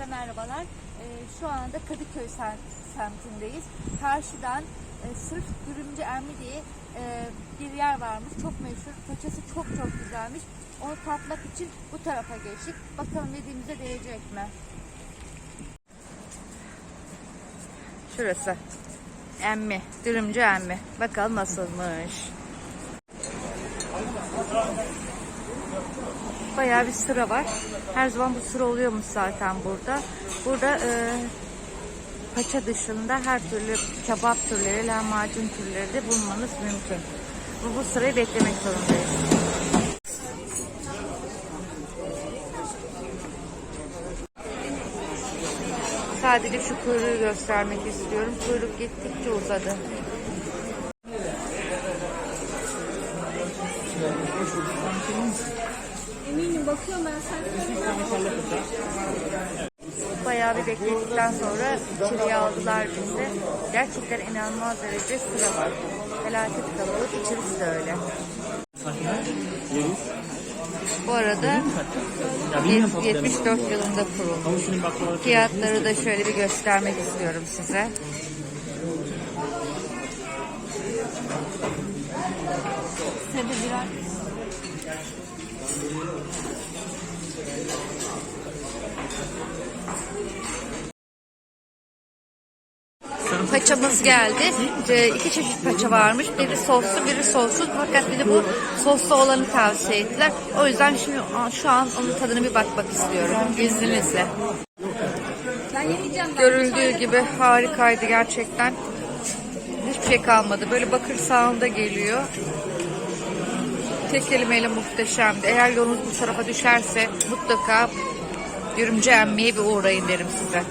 Herkese merhabalar. Ee, şu anda Kadıköy sem- semtindeyiz. Karşıdan e, sırf dürümcü Emmi diye e, bir yer varmış. Çok meşhur. Paçası çok çok güzelmiş. Onu tatmak için bu tarafa geçtik. Bakalım dediğimize değecek mi? Şurası. Emmi. Dürümcü Emmi. Bakalım nasılmış. Bayağı bir sıra var. Her zaman bu sıra oluyormuş zaten burada. Burada e, paça dışında her türlü kebap türleri, lahmacun türleri de bulmanız mümkün. Bu, bu sırayı beklemek zorundayız. Sadece şu kuyruğu göstermek istiyorum. Kuyruk gittikçe uzadı. Eminim bakıyorum ben sen. Bayağı bir bekledikten sonra içeriye aldılar bizi. Gerçekten inanılmaz derece sıra var. Felaket kalabalık, içerisi de öyle. Bu arada Ya bilmiyorum tatlı 74 yılında kurulmuş. Fiyatları da şöyle bir göstermek istiyorum size. Sebe birer. Paçamız geldi. Ee, iki çeşit paça varmış. Biri soslu, biri sossuz. Fakat bir de bu soslu olanı tavsiye ettiler. O yüzden şimdi şu an onun tadına bir bakmak istiyorum. İzninizle. Görüldüğü gibi harikaydı gerçekten. Hiçbir şey kalmadı. Böyle bakır sağında geliyor. Tek kelimeyle muhteşemdi. Eğer yolunuz bu tarafa düşerse mutlaka Yürümcü Emmi'ye bir uğrayın derim size.